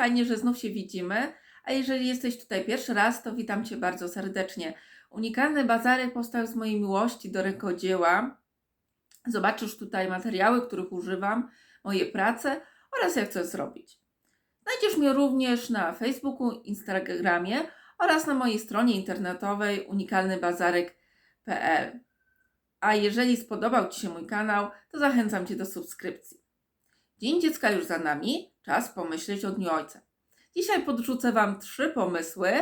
fajnie, że znów się widzimy. A jeżeli jesteś tutaj pierwszy raz, to witam Cię bardzo serdecznie. Unikalny bazarek powstał z mojej miłości do rękodzieła. Zobaczysz tutaj materiały, których używam, moje prace oraz jak chcę zrobić. Znajdziesz mnie również na Facebooku, Instagramie oraz na mojej stronie internetowej unikalnybazarek.pl. A jeżeli spodobał Ci się mój kanał, to zachęcam Cię do subskrypcji. Dzień dziecka już za nami, czas pomyśleć o Dniu Ojca. Dzisiaj podrzucę Wam trzy pomysły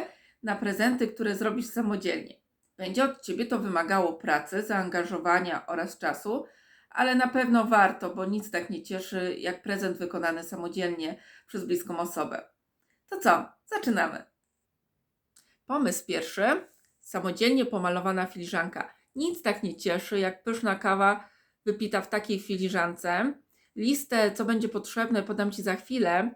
na prezenty, które zrobisz samodzielnie. Będzie od Ciebie to wymagało pracy, zaangażowania oraz czasu, ale na pewno warto, bo nic tak nie cieszy jak prezent wykonany samodzielnie przez bliską osobę. To co? Zaczynamy. Pomysł pierwszy. Samodzielnie pomalowana filiżanka. Nic tak nie cieszy jak pyszna kawa wypita w takiej filiżance. Listę, co będzie potrzebne, podam Ci za chwilę.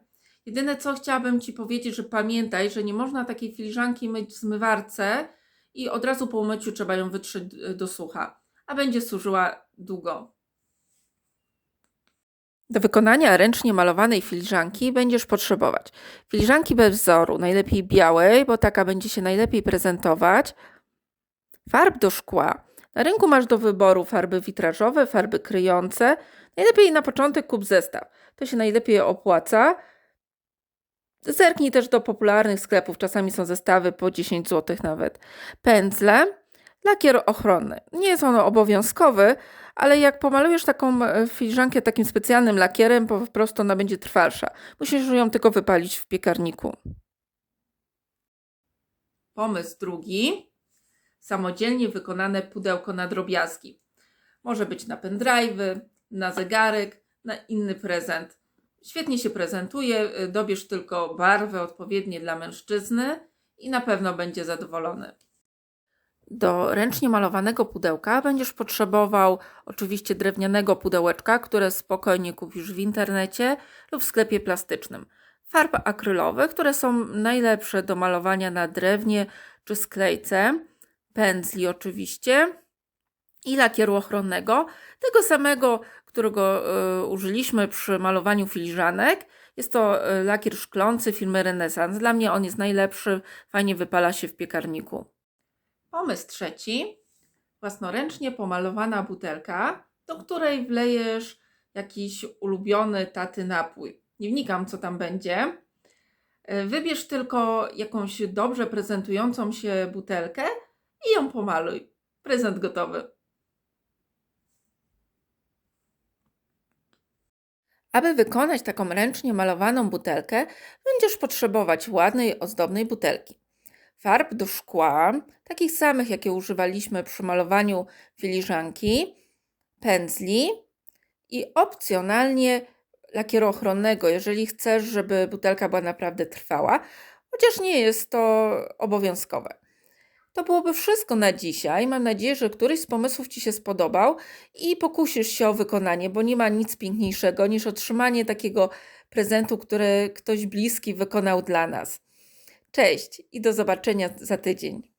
Jedyne, co chciałabym Ci powiedzieć, że pamiętaj, że nie można takiej filiżanki myć w zmywarce i od razu po umyciu trzeba ją wytrzeć do sucha, a będzie służyła długo. Do wykonania ręcznie malowanej filiżanki będziesz potrzebować filiżanki bez wzoru, najlepiej białej, bo taka będzie się najlepiej prezentować. Farb do szkła. Na rynku masz do wyboru farby witrażowe, farby kryjące. Najlepiej na początek kup zestaw. To się najlepiej opłaca. Zerknij też do popularnych sklepów, czasami są zestawy po 10 zł nawet. Pędzle, lakier ochronny. Nie jest on obowiązkowy, ale jak pomalujesz taką e, filiżankę takim specjalnym lakierem, po prostu ona będzie trwalsza. Musisz ją tylko wypalić w piekarniku. Pomysł drugi. Samodzielnie wykonane pudełko na drobiazgi. Może być na pendrive'y, na zegarek, na inny prezent. Świetnie się prezentuje, y, dobierz tylko barwy odpowiednie dla mężczyzny i na pewno będzie zadowolony. Do ręcznie malowanego pudełka będziesz potrzebował oczywiście drewnianego pudełeczka, które spokojnie kupisz w internecie lub w sklepie plastycznym. Farb akrylowych, które są najlepsze do malowania na drewnie czy sklejce, pędzli oczywiście i lakieru ochronnego, tego samego, którego y, użyliśmy przy malowaniu filiżanek. Jest to y, lakier szklący firmy Renesans. Dla mnie on jest najlepszy, fajnie wypala się w piekarniku. Pomysł trzeci. Własnoręcznie pomalowana butelka, do której wlejesz jakiś ulubiony taty napój. Nie wnikam, co tam będzie. Y, wybierz tylko jakąś dobrze prezentującą się butelkę i ją pomaluj. Prezent gotowy. Aby wykonać taką ręcznie malowaną butelkę, będziesz potrzebować ładnej, ozdobnej butelki. Farb do szkła, takich samych, jakie używaliśmy przy malowaniu filiżanki, pędzli i opcjonalnie lakieru ochronnego, jeżeli chcesz, żeby butelka była naprawdę trwała, chociaż nie jest to obowiązkowe. To byłoby wszystko na dzisiaj. Mam nadzieję, że któryś z pomysłów Ci się spodobał i pokusisz się o wykonanie, bo nie ma nic piękniejszego niż otrzymanie takiego prezentu, który ktoś bliski wykonał dla nas. Cześć i do zobaczenia za tydzień.